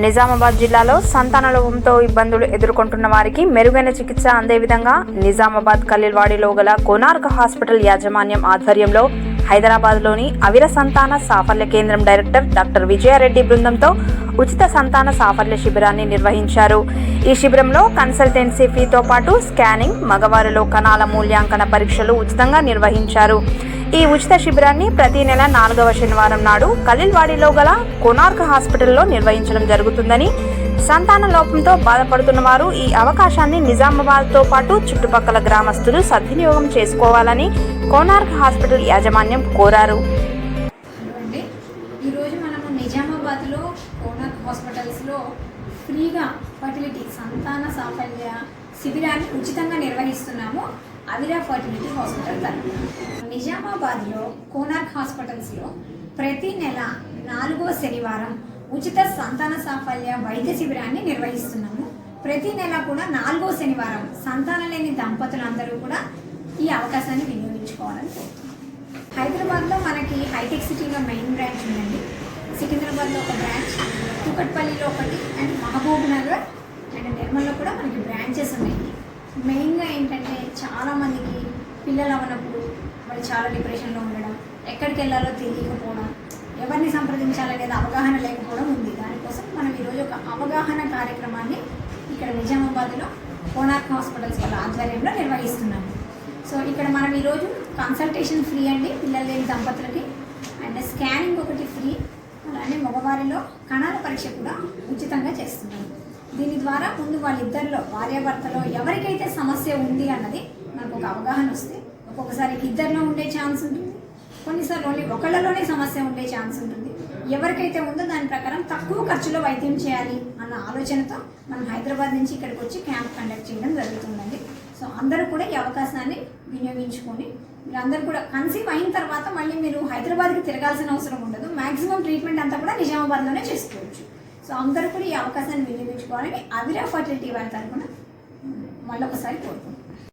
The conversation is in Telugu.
నిజామాబాద్ జిల్లాలో సంతానలోపంతో ఇబ్బందులు ఎదుర్కొంటున్న వారికి మెరుగైన చికిత్స అందే విధంగా నిజామాబాద్ కల్లిల్వాడిలో గల కోనార్క్ హాస్పిటల్ యాజమాన్యం ఆధ్వర్యంలో హైదరాబాద్లోని అవిర సంతాన సాఫల్య కేంద్రం డైరెక్టర్ డాక్టర్ విజయారెడ్డి బృందంతో ఉచిత సంతాన సాఫల్య శిబిరాన్ని నిర్వహించారు. ఈ శిబిరంలో కన్సల్టెన్సీ ఫీతో పాటు స్కానింగ్ మగవారిలో కణాల మూల్యాంకన పరీక్షలు ఉచితంగా నిర్వహించారు. ఈ ఉచిత శిబిరాన్ని ప్రతి నెల నాలుగవ శనివారం నాడు కలీల్వాడిలో గల కొనార్క్ హాస్పిటల్లో నిర్వహించడం జరుగుతుందని సంతాన లోపంతో బాధపడుతున్న వారు ఈ అవకాశాన్ని నిజామాబాద్తో పాటు చుట్టుపక్కల గ్రామస్తులు సద్వినియోగం చేసుకోవాలని కోనార్క్ హాస్పిటల్ యాజమాన్యం కోరారు. హలో అండి ఈరోజు మనము నిజామాబాద్లో కోనక్ హాస్పిటల్స్లో ఫ్రీగా ఫర్టిలిటీ సంతాన సాఫల్య శిబిరాన్ని ఉచితంగా నిర్వహిస్తున్నాము. అవిరా ఫర్టిలిటీ హాస్పిటల్ నిజామాబాద్లో కోనార్క్ హాస్పిటల్స్లో ప్రతి నెల నాలుగో శనివారం ఉచిత సంతాన సాఫల్య వైద్య శిబిరాన్ని నిర్వహిస్తున్నాము. ప్రతి నెల కూడా నాలుగో శనివారం సంతానం లేని దంపతులందరూ కూడా ఈ అవకాశాన్ని వినియోగించుకోవాలని కోరుతున్నాం హైదరాబాద్లో మనకి హైటెక్ సిటీలో మెయిన్ బ్రాంచ్ ఉందండి. సికింద్రాబాద్లో ఒక బ్రాంచ్ కుకట్పల్లిలో ఒకటి అండ్ మహబూబ్ నగర్ అండ్ నిర్మల్లో కూడా మనకి బ్రాంచెస్ ఉన్నాయి. మెయిన్ చాలామందికి పిల్లలు అవ్వనప్పుడు వాళ్ళు చాలా డిప్రెషన్లో ఉండడం ఎక్కడికి వెళ్ళాలో తెలియకపోవడం ఎవరిని సంప్రదించాలనేది అవగాహన లేకపోవడం ఉంది. దానికోసం మనం ఈరోజు ఒక అవగాహన కార్యక్రమాన్ని ఇక్కడ నిజామాబాద్లో కోనార్క్ హాస్పిటల్స్ వాళ్ళ ఆధ్వర్యంలో నిర్వహిస్తున్నాము. సో ఇక్కడ మనం ఈరోజు కన్సల్టేషన్ ఫ్రీ అండి పిల్లలు లేని దంపతులకి. అండ్ స్కానింగ్ ఒకటి ఫ్రీ. అలానే మగవారిలో కణాల పరీక్ష కూడా ఉచితంగా చేస్తున్నాము. దీని ద్వారా ముందు వాళ్ళిద్దరిలో భార్యాభర్తలో ఎవరికైతే సమస్య ఉంది అన్నది నాకు ఒక అవగాహన వస్తే ఒక్కొక్కసారి ఇద్దరిలో ఉండే ఛాన్స్ ఉంటుంది. కొన్నిసార్లు ఓన్లీ ఒకళ్ళలోనే సమస్య ఉండే ఛాన్స్ ఉంటుంది. ఎవరికైతే ఉందో దాని ప్రకారం తక్కువ ఖర్చులో వైద్యం చేయాలి అన్న ఆలోచనతో మనం హైదరాబాద్ నుంచి ఇక్కడికి వచ్చి క్యాంప్ కండక్ట్ చేయడం జరుగుతుందండి. సో అందరూ కూడా ఈ అవకాశాన్ని వినియోగించుకొని మీరందరూ కూడా కన్సీవ్ అయిన తర్వాత మళ్ళీ మీరు హైదరాబాద్కి తిరగాల్సిన అవసరం ఉండదు. మ్యాక్సిమం ట్రీట్మెంట్ అంతా కూడా నిజామాబాద్లోనే చేసుకోవచ్చు. సో అందరూ కూడా ఈ అవకాశాన్ని వినియోగించుకోవాలని అవిరా ఫర్టిలిటీ వారి తరఫున మళ్ళొకసారి కోరుకుంటున్నాను